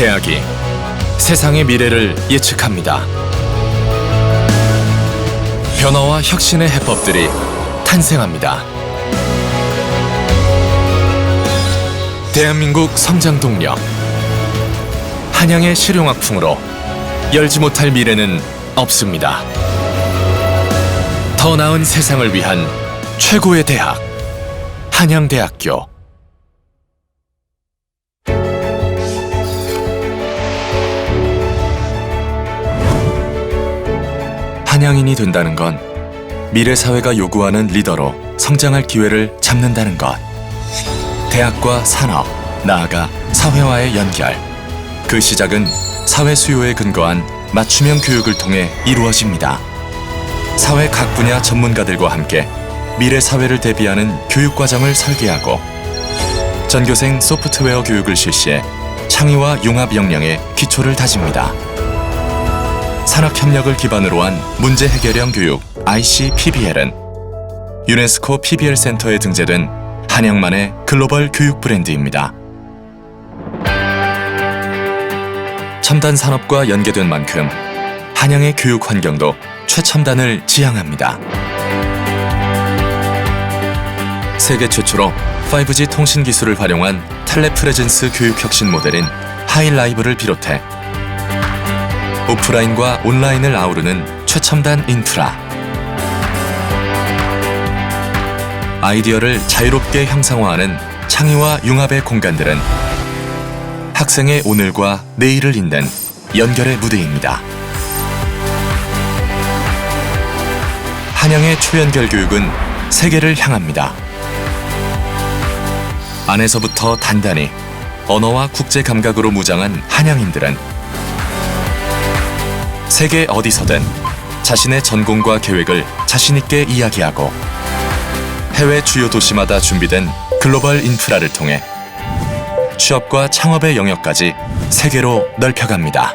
대학이 세상의 미래를 예측합니다. 변화와 혁신의 해법들이 탄생합니다. 대한민국 성장 동력 한양의 실용학풍으로 열지 못할 미래는 없습니다. 더 나은 세상을 위한 최고의 대학 한양대학교 한양인이 된다는 건 미래 사회가 요구하는 리더로 성장할 기회를 잡는다는 것. 대학과 산업, 나아가 사회와의 연결. 그 시작은 사회 수요에 근거한 맞춤형 교육을 통해 이루어집니다. 사회 각 분야 전문가들과 함께 미래 사회를 대비하는 교육 과정을 설계하고 전교생 소프트웨어 교육을 실시해 창의와 융합 역량의 기초를 다집니다. 산학 협력을 기반으로 한 문제 해결형 교육 ICPBL은 유네스코 PBL 센터에 등재된 한양만의 글로벌 교육 브랜드입니다. 첨단 산업과 연계된 만큼 한양의 교육 환경도 최첨단을 지향합니다. 세계 최초로 5G 통신 기술을 활용한 텔레프레젠스 교육 혁신 모델인 하이라이브를 비롯해 오프라인과 온라인을 아우르는 최첨단 인프라. 아이디어를 자유롭게 형상화하는 창의와 융합의 공간들은 학생의 오늘과 내일을 잇는 연결의 무대입니다. 한양의 초연결 교육은 세계를 향합니다. 안에서부터 단단히 언어와 국제 감각으로 무장한 한양인들은 세계 어디서든 자신의 전공과 계획을 자신있게 이야기하고 해외 주요 도시마다 준비된 글로벌 인프라를 통해 취업과 창업의 영역까지 세계로 넓혀갑니다.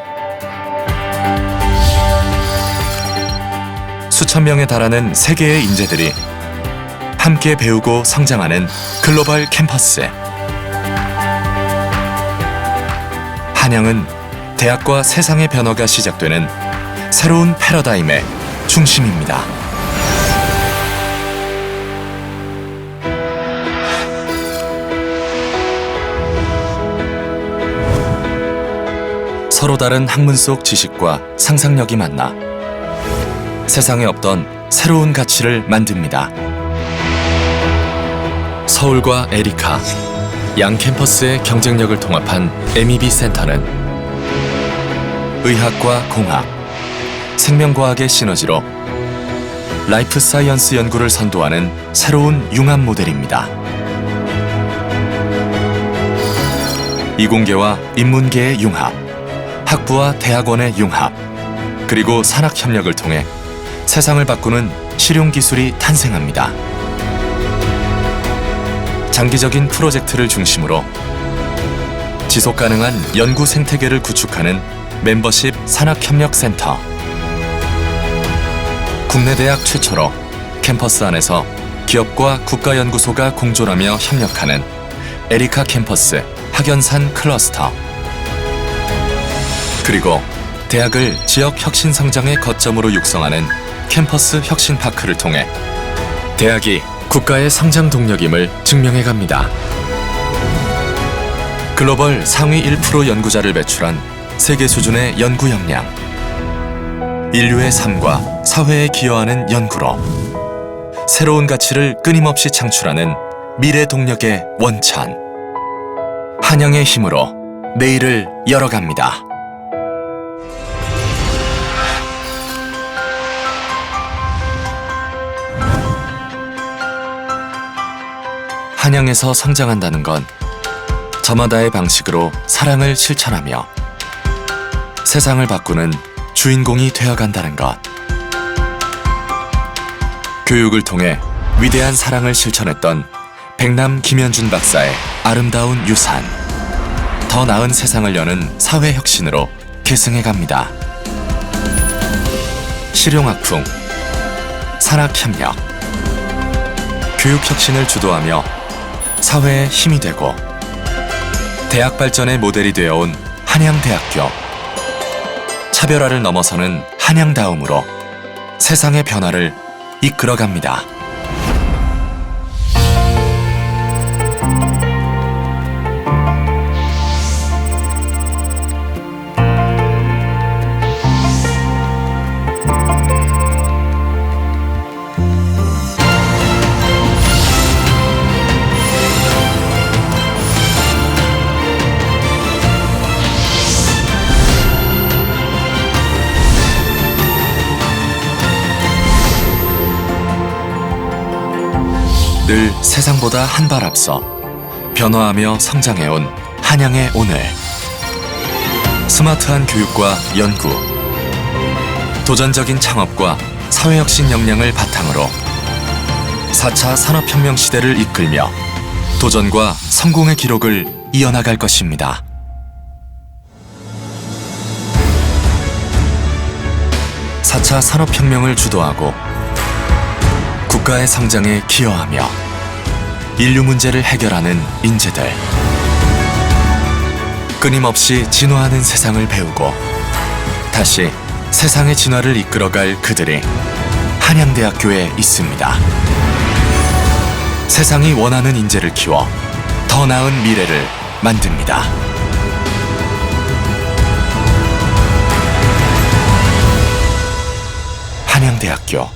수천 명에 달하는 세계의 인재들이 함께 배우고 성장하는 글로벌 캠퍼스. 한양은 대학과 세상의 변화가 시작되는 새로운 패러다임의 중심입니다. 서로 다른 학문 속 지식과 상상력이 만나 세상에 없던 새로운 가치를 만듭니다. 서울과 에리카 양 캠퍼스의 경쟁력을 통합한 MEB 센터는 의학과 공학, 생명과학의 시너지로 라이프 사이언스 연구를 선도하는 새로운 융합 모델입니다. 이공계와 인문계의 융합, 학부와 대학원의 융합, 그리고 산학 협력을 통해 세상을 바꾸는 실용 기술이 탄생합니다. 장기적인 프로젝트를 중심으로 지속 가능한 연구 생태계를 구축하는 멤버십 산학협력센터. 국내 대학 최초로 캠퍼스 안에서 기업과 국가연구소가 공존하며 협력하는 에리카 캠퍼스 학연산 클러스터. 그리고 대학을 지역 혁신 성장의 거점으로 육성하는 캠퍼스 혁신 파크를 통해 대학이 국가의 성장 동력임을 증명해 갑니다. 글로벌 상위 1% 연구자를 배출한 세계 수준의 연구 역량. 인류의 삶과 사회에 기여하는 연구로 새로운 가치를 끊임없이 창출하는 미래 동력의 원천. 한영의 힘으로 내일을 열어갑니다. 한양에서 성장한다는 건 저마다의 방식으로 사랑을 실천하며 세상을 바꾸는 주인공이 되어간다는 것. 교육을 통해 위대한 사랑을 실천했던 백남 김현준 박사의 아름다운 유산. 더 나은 세상을 여는 사회 혁신으로 계승해 갑니다. 실용학풍, 산학협력, 교육혁신을 주도하며 사회의 힘이 되고 대학 발전의 모델이 되어온 한양대학교. 차별화를 넘어서는 한양다움으로 세상의 변화를 이끌어갑니다. 늘 세상보다 한 발 앞서 변화하며 성장해온 한양의 오늘. 스마트한 교육과 연구, 도전적인 창업과 사회혁신 역량을 바탕으로 4차 산업혁명 시대를 이끌며 도전과 성공의 기록을 이어나갈 것입니다. 사차 산업혁명을 주도하고 국가의 성장에 기여하며 인류 문제를 해결하는 인재들. 끊임없이 진화하는 세상을 배우고 다시 세상의 진화를 이끌어갈 그들이 한양대학교에 있습니다. 세상이 원하는 인재를 키워 더 나은 미래를 만듭니다. 한양대학교